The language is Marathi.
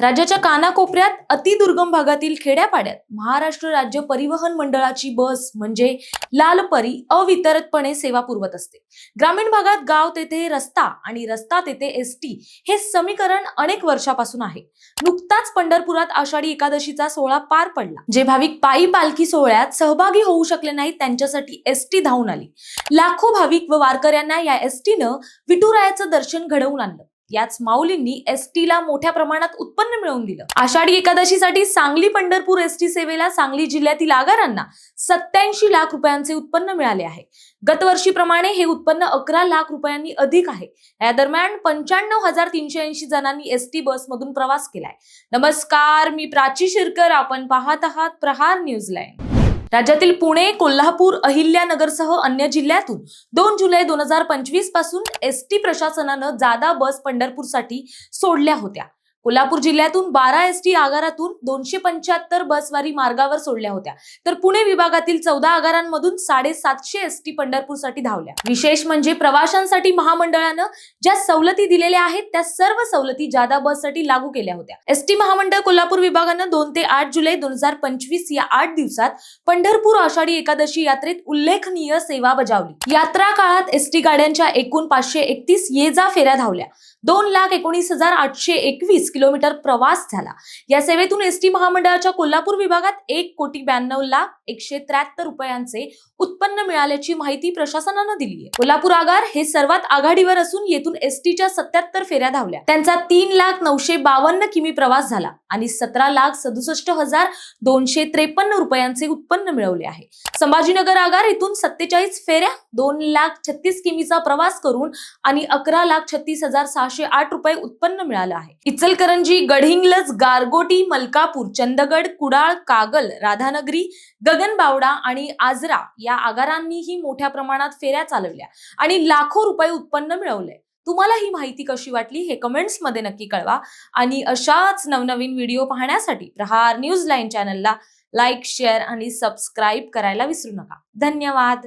राज्याच्या कानाकोपऱ्यात अतिदुर्गम भागातील खेड्यापाड्यात महाराष्ट्र राज्य परिवहन मंडळाची बस म्हणजे लालपरी अवितरतपणे सेवा पुरवत असते. ग्रामीण भागात गाव तेथे रस्ता आणि रस्ता तेथे एस टी हे समीकरण अनेक वर्षापासून आहे. नुकताच पंढरपुरात आषाढी एकादशीचा सोहळा पार पडला. जे भाविक पायी पालखी सोहळ्यात सहभागी होऊ शकले नाहीत त्यांच्यासाठी एस टी धावून आली. लाखो भाविक व वारकऱ्यांना या एस टीनं विठुरायाचं दर्शन घडवून आणलं. याच माऊलींनी एस मोठ्या प्रमाणात उत्पन्न मिळवून दिलं. आषाढी एकादशीसाठी सांगली पंढरपूर एस टी सेवेला सांगली जिल्ह्यातील आगारांना सत्याऐंशी लाख रुपयांचे उत्पन्न मिळाले आहे. गतवर्षीप्रमाणे हे उत्पन्न अकरा लाख रुपयांनी अधिक आहे. या दरम्यान पंच्याण्णव हजार तीनशे ऐंशी जणांनी एस टी बसमधून प्रवास केलाय. नमस्कार मी प्राची शिरकर. आपण पाहत आहात प्रहार न्यूज लाईन. राज्यातील पुणे कोल्हापूर अहिल्यानगरसह अन्य जिल्ह्यातून दोन जुलै दोन हजार पंचवीसपासून एस टी प्रशासनानं जादा बस पंढरपूरसाठी सोडल्या होत्या. कोल्हापूर जिल्ह्यातून बारा एस टी आगारातून दोनशे पंच्याहत्तर बसवारी मार्गावर सोडल्या होत्या. तर पुणे विभागातील चौदा आगारांमधून साडेसातशे एस टी पंढरपूरसाठी धावल्या. विशेष म्हणजे प्रवाशांसाठी महामंडळानं ज्या सवलती दिलेल्या आहेत त्या सर्व सवलती जादा बससाठी लागू केल्या होत्या. एस टी महामंडळ कोल्हापूर विभागानं दोन ते आठ जुलै दोन हजार पंचवीस या आठ दिवसात पंढरपूर आषाढी एकादशी यात्रेत उल्लेखनीय सेवा बजावली. यात्रा काळात एस टी गाड्यांच्या एकूण पाचशे एकतीस ये जा फेऱ्या धावल्या. दोन लाख एकोणीस हजार आठशे एकवीस किलोमीटर प्रवास झाला. या सेवेतून एस टी महामंडळाच्या कोल्हापूर विभागात एक कोटी ब्याण्णव लाख एकशे त्र्याहत्तर रुपयांचे उत्पन्न मिळाल्याची माहिती प्रशासनानं दिली आहे. कोल्हापूर आगार हे सर्वात आघाडीवर असून येथून एस टीच्या सत्याहत्तर फेऱ्या धावल्या. त्यांचा तीन लाख नऊशे बावन्न किमी प्रवास झाला आणि सतरा लाख सदुसष्ट हजार दोनशे त्रेपन्न रुपयांचे उत्पन्न मिळवले आहे. संभाजीनगर आगार इथून सत्तेचाळीस फेऱ्या दोन लाख छत्तीस किमीचा प्रवास करून आणि अकरा लाख छत्तीस हजार सहाशे आठ रुपये उत्पन्न मिळालं आहे. इचलकरंजी गडहिंग्लज गारगोटी मलकापूर चंदगड कुडाळ कागल राधानगरी गगनबावडा आणि आजरा या आगारांनीही मोठ्या प्रमाणात फेऱ्या चालवल्या आणि लाखो रुपये उत्पन्न मिळवले. तुम्हाला ही माहिती कशी वाटली हे कमेंट्समध्ये नक्की कळवा आणि अशाच नवनवीन व्हिडिओ पाहण्यासाठी प्रहार न्यूज लाईन चॅनलला लाईक शेअर आणि सबस्क्राईब करायला विसरू नका. धन्यवाद.